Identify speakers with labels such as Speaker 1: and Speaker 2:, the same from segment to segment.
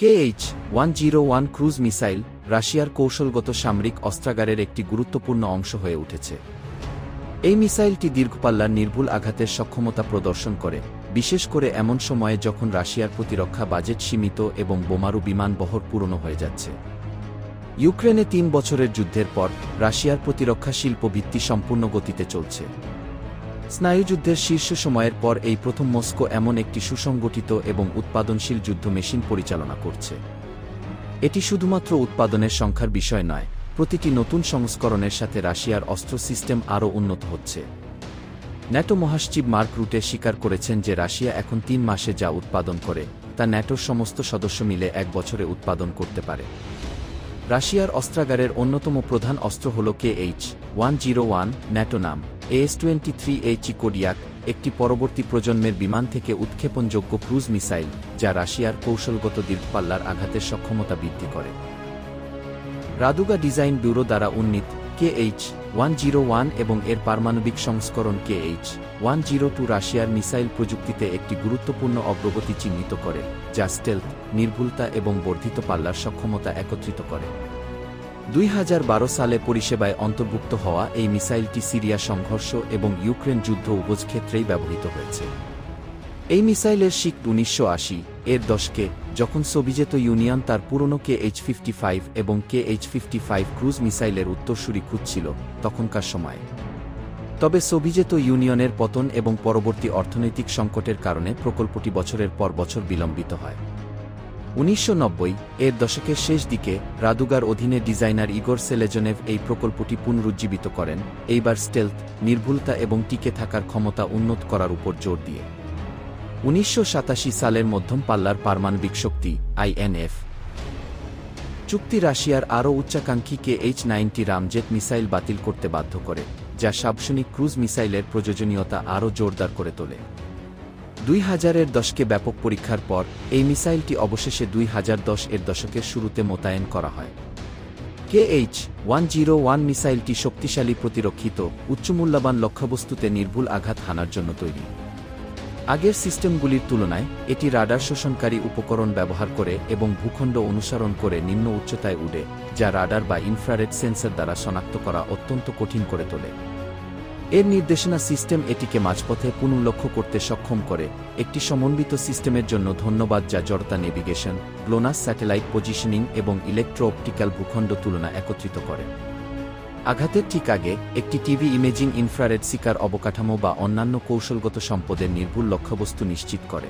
Speaker 1: KH one zero one cruise missile রাশিয়ার কৌশলগত সামরিক অস্ত্রাগারের একটি গুরুত্বপূর্ণ অংশ হয়ে উঠেছে। এই মিসাইলটি দীর্ঘপাল্লার নির্ভুল আঘাতের সক্ষমতা প্রদর্শন করে, বিশেষ করে এমন সময়ে যখন রাশিয়ার প্রতিরক্ষা বাজেট সীমিত এবং বোমারু বিমান বহর পুরনো হয়ে যাচ্ছে। ইউক্রেনে তিন বছরের যুদ্ধের পর রাশিয়ার প্রতিরক্ষা শিল্প ভিত্তি সম্পূর্ণ গতিতে চলছে। স্নায়ুযুদ্ধের শীর্ষ সময়ের পর এই প্রথম মস্কো এমন একটি সুসংগঠিত এবং উৎপাদনশীল যুদ্ধ মেশিন পরিচালনা করছে। এটি শুধুমাত্র উৎপাদনের সংখ্যার বিষয় নয়, প্রতিটি নতুন সংস্করণের সাথে রাশিয়ার অস্ত্র সিস্টেম আরও উন্নত হচ্ছে। ন্যাটো মহাসচিব মার্ক রুটে স্বীকার করেছেন যে রাশিয়া এখন তিন মাসে যা উৎপাদন করে, তা ন্যাটোর সমস্ত সদস্য মিলে এক বছরে উৎপাদন করতে পারে। রাশিয়ার অস্ত্রাগারের অন্যতম প্রধান অস্ত্র হল K H one zero one NATO নাম। S twenty three H Kodiak একটি পরবর্তী প্রজন্মের বিমান থেকে উৎক্ষেপণযোগ্য ক্রুজ মিসাইল, যা রাশিয়ার কৌশলগত দীর্ঘপাল্লার আঘাতের সক্ষমতা বৃদ্ধি করে। রাদুগা ডিজাইন ব্যুরো দ্বারা উন্নীত K H one zero one এবং এর পারমাণবিক সংস্করণ K H one zero two রাশিয়ার মিসাইল প্রযুক্তিতে একটি গুরুত্বপূর্ণ অগ্রগতি চিহ্নিত করে, যা স্টেলথ, নির্ভুলতা এবং বর্ধিত পাল্লার সক্ষমতা একত্রিত করে। দুই হাজার বারো সালে পরিষেবায় অন্তর্ভুক্ত হওয়া এই মিসাইলটি সিরিয়া সংঘর্ষ এবং ইউক্রেন যুদ্ধ উভয় ক্ষেত্রেই ব্যবহৃত হয়েছে। এই মিসাইলের শিক উনিশশো আশি এর দশকে যখন সোভিজেত ইউনিয়ন তার পুরনো কে এইচ ফিফটি ফাইভ এবং K H fifty five cruise মিসাইলের উত্তরসূরি খুঁজছিল তখনকার সময়। তবে সোভিজেত ইউনিয়নের পতন এবং পরবর্তী অর্থনৈতিক সংকটের কারণে প্রকল্পটি বছরের পর বছর বিলম্বিত হয়। উনিশশো নব্বই এর দশকের শেষ দিকে রাদুগার অধীনে ডিজাইনার ইগোর সেলেজনেভ এই প্রকল্পটি পুনরুজ্জীবিত করেন, এইবার স্টেলথ, নির্ভুলতা এবং টিকে থাকার ক্ষমতা উন্নত করার উপর জোর দিয়ে। উনিশশো সাতাশি সালের মধ্যম পাল্লার পারমাণবিক শক্তি আইএনএফ চুক্তি রাশিয়ার আরও উচ্চাকাঙ্ক্ষী K H ninety ramjet missile বাতিল করতে বাধ্য করে, যা সাবসনিক ক্রুজ মিসাইলের প্রয়োজনীয়তা আরও জোরদার করে তোলে। দুই হাজারের দশকে ব্যাপক পরীক্ষার পর এই মিসাইলটি অবশেষে দুই হাজার দশ এর দশকের শুরুতে মোতায়েন করা হয়। K H one zero one মিসাইলটি শক্তিশালী প্রতিরক্ষিত, উচ্চমূল্যবান লক্ষ্যবস্তুতে নির্ভুল আঘাত হানার জন্য তৈরি। আগের সিস্টেমগুলির তুলনায় এটি রাডার শোষণকারী উপকরণ ব্যবহার করে এবং ভূখণ্ড অনুসরণ করে নিম্ন উচ্চতায় উড়ে, যা রাডার বা ইনফ্রারেড সেন্সর দ্বারা শনাক্ত করা অত্যন্ত কঠিন করে তোলে। এর নির্দেশনা সিস্টেম এটিকে মাঝপথে পুনর্লক্ষ্য করতে সক্ষম করে। একটি সমন্বিত সিস্টেমের জন্য ধন্যবাদ যা জড়তা নেভিগেশন গ্লোনাস স্যাটেলাইট পজিশনিং এবং ইলেকট্রো অপটিক্যাল ভূখণ্ড তুলনা একত্রিত করে। আঘাতের ঠিক আগে, একটি টিভি ইমেজিং ইনফ্রারেড শিকার অবকাঠামো বা অন্যান্য কৌশলগত সম্পদের নির্ভুল লক্ষ্যবস্তু নিশ্চিত করে।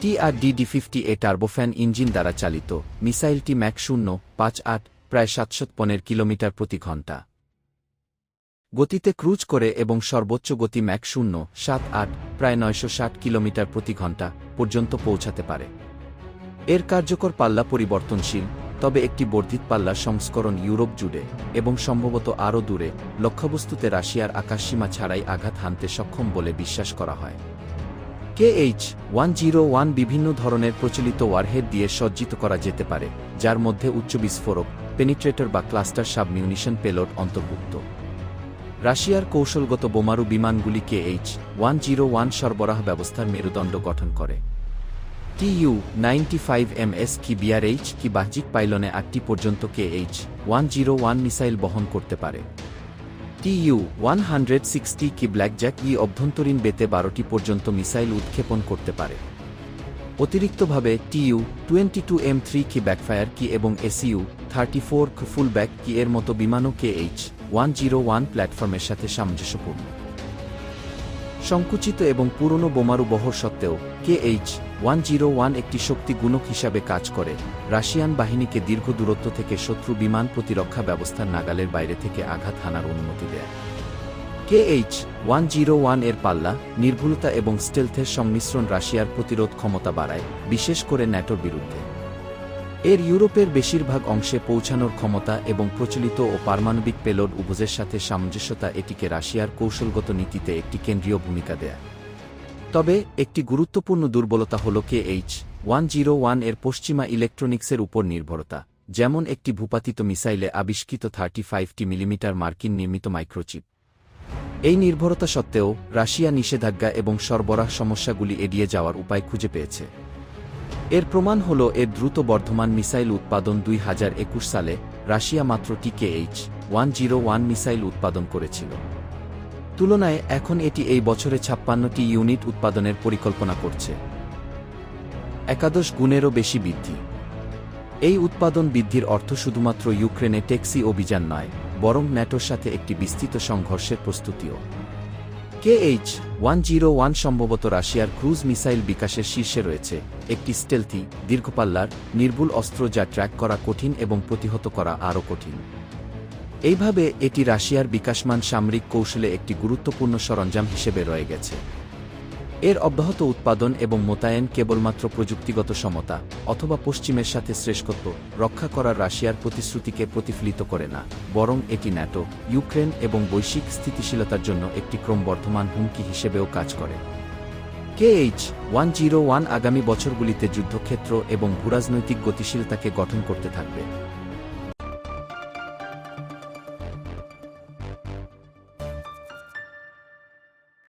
Speaker 1: TRDD fifty A turbofan engine দ্বারা চালিত। মিসাইলটি ম্যাক শূন্য, পাঁচ আট, প্রায় সাতশো পনেরো কিলোমিটার প্রতি ঘণ্টা গতিতে ক্রুজ করে এবং সর্বোচ্চ গতি ম্যাক শূন্য, সাত আট, প্রায় নয়শো ষাট কিলোমিটার প্রতি ঘণ্টা পর্যন্ত পৌঁছাতে পারে। এর কার্যকর পাল্লা পরিবর্তনশীল, তবে একটি বর্ধিত পাল্লার সংস্করণ ইউরোপ জুড়ে এবং সম্ভবত আরও দূরে, লক্ষ্যবস্তুতে রাশিয়ার আকাশসীমা ছাড়াই আঘাত হানতে সক্ষম বলে বিশ্বাস করা হয়। কেএইচ ওয়ান জিরো ওয়ান বিভিন্ন ধরনের প্রচলিত ওয়ারহেড দিয়ে সজ্জিত করা যেতে পারে, যার মধ্যে উচ্চ বিস্ফোরক, পেনিট্রেটর বা ক্লাস্টার সাবমিউনিশন পেলোড অন্তর্ভুক্ত। রাশিয়ার কৌশলগত বোমারু বিমানগুলি কেএইচ ওয়ান জিরো ওয়ান সরবরাহ ব্যবস্থার মেরুদণ্ড গঠন করে। TU ninety five M S কি বিআরএইচ কি বাহ্যিক পাইলনে আটটি পর্যন্ত K H one zero one missile বহন করতে পারে। টিইউ ওয়ান হান্ড্রেড সিক্সটি কি ব্ল্যাকজ্যাক ই অভ্যন্তরীণ বেতে বারোটি পর্যন্ত মিসাইল উৎক্ষেপণ করতে পারে। অতিরিক্তভাবে TU twenty two M three কি ব্যাকফায়ার কি এবং SU thirty four fullback কি এর মতো বিমানও কেএইচ ওয়ান জিরো ওয়ান প্ল্যাটফর্মের সাথে সামঞ্জস্যপূর্ণ। সংকুচিত এবং পুরনো বোমারু বহর সত্ত্বেও কেএইচ ওয়ান জিরো ওয়ান একটি শক্তি গুণক হিসাবে কাজ করে, রাশিয়ান বাহিনীকে দীর্ঘ দূরত্ব থেকে শত্রু বিমান প্রতিরক্ষা ব্যবস্থার নাগালের বাইরে থেকে আঘাত হানার অনুমতি দেয়। কেএইচ ওয়ান জিরো ওয়ানের পাল্লা, নির্ভুলতা এবং স্টেলথের সংমিশ্রণ রাশিয়ার প্রতিরোধ ক্ষমতা বাড়ায়, বিশেষ করে ন্যাটোর বিরুদ্ধে। এর ইউরোপের বেশিরভাগ অংশে পৌঁছানোর ক্ষমতা এবং প্রচলিত ও পারমাণবিক পেলোড উভয়ের সাথে সামঞ্জস্যতা এটিকে রাশিয়ার কৌশলগত নীতিতে একটি কেন্দ্রীয় ভূমিকা দেয়। তবে, একটি গুরুত্বপূর্ণ দুর্বলতা হল কে এইচ ওয়ান জিরো ওয়ানের পশ্চিমা ইলেকট্রনিক্সের উপর নির্ভরতা, যেমন একটি ভূপাতিত মিসাইলে আবিষ্কৃত থার্টি ফাইভটি মিলিমিটার মার্কিন নির্মিত মাইক্রোচিপ। এই নির্ভরতা সত্ত্বেও, রাশিয়া নিষেধাজ্ঞা এবং সরবরাহ সমস্যাগুলি এড়িয়ে যাওয়ার উপায় খুঁজে পেয়েছে। এর প্রমাণ হল এর দ্রুত বর্ধমান মিসাইল উৎপাদন দুই হাজার একুশ সালে রাশিয়া মাত্র TKH one zero one missile উৎপাদন করেছিল। তুলনায় এখন এটি এই বছরে ছাপ্পান্নটি ইউনিট উৎপাদনের পরিকল্পনা করছে। একাদশ গুণেরও বেশি বৃদ্ধি। এই উৎপাদন বৃদ্ধির অর্থ শুধুমাত্র ইউক্রেনে ট্যাক্সি অভিযান নয়, বরং ন্যাটোর সাথে একটি বিস্তৃত সংঘর্ষের প্রস্তুতিও। কেএইচ ওয়ান জিরো ওয়ান সম্ভবত রাশিয়ার ক্রুজ মিসাইল বিকাশের শীর্ষে রয়েছে, একটি স্টেলথি দীর্ঘপাল্লার, নির্ভুল অস্ত্র যা ট্র্যাক করা কঠিন এবং প্রতিহত করা আরও কঠিন। এইভাবে এটি রাশিয়ার বিকাশমান সামরিক কৌশলে একটি গুরুত্বপূর্ণ সরঞ্জাম হিসেবে রয়ে গেছে। এর অব্যাহত উৎপাদন এবং মোতায়েন কেবলমাত্র প্রযুক্তিগত সমতা অথবা পশ্চিমের সাথে শ্রেষ্ঠত্ব রক্ষা করার রাশিয়ার প্রতিশ্রুতিকে প্রতিফলিত করে না, বরং এটি ন্যাটো, ইউক্রেন এবং বৈশ্বিক স্থিতিশীলতার জন্য একটি ক্রমবর্ধমান হুমকি হিসেবেও কাজ করে। কেএইচ ওয়ান জিরো ওয়ান আগামী বছরগুলিতে যুদ্ধক্ষেত্র এবং ভূরাজনৈতিক গতিশীলতাকে গঠন করতে থাকবে।